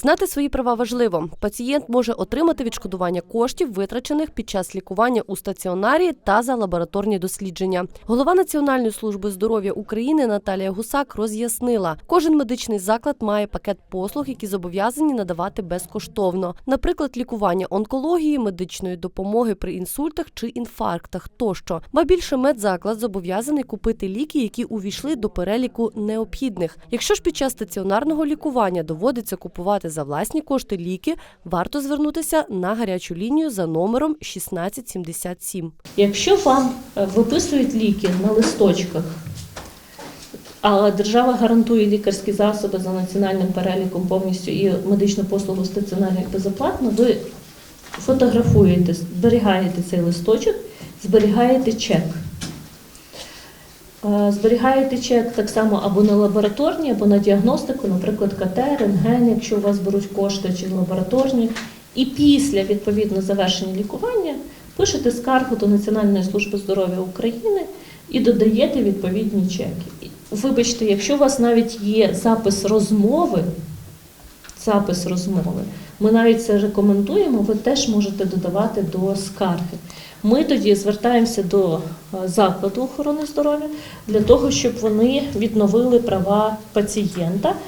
Знати свої права важливо. Пацієнт може отримати відшкодування коштів, витрачених під час лікування у стаціонарі та за лабораторні дослідження. Голова Національної служби здоров'я України Наталія Гусак роз'яснила, кожен медичний заклад має пакет послуг, які зобов'язані надавати безкоштовно, наприклад, лікування онкології, медичної допомоги при інсультах чи інфарктах тощо. Ба більше медзаклад зобов'язаний купити ліки, які увійшли до переліку необхідних. Якщо ж під час стаціонарного лікування доводиться купувати за власні кошти ліки, варто звернутися на гарячу лінію за номером 1677. Якщо вам е, виписують ліки на листочках, а держава гарантує лікарські засоби за національним переліком повністю і медичну послугу стаціонарну безоплатно, ви фотографуєте, зберігаєте цей листочок, зберігаєте чек. Е, Зберігаєте чек так само або на лабораторні, або на діагностику, наприклад, КТ, рентген, якщо у вас беруть кошти чи лабораторні. І після відповідно завершення лікування пишете скаргу до Національної служби здоров'я України і додаєте відповідні чеки. Вибачте, якщо у вас навіть є запис розмови, запис розмови, ми навіть це рекомендуємо, ви теж можете додавати до скарги. Ми тоді звертаємося до е, закладу охорони здоров'я для того, щоб вони відновили права пацієнта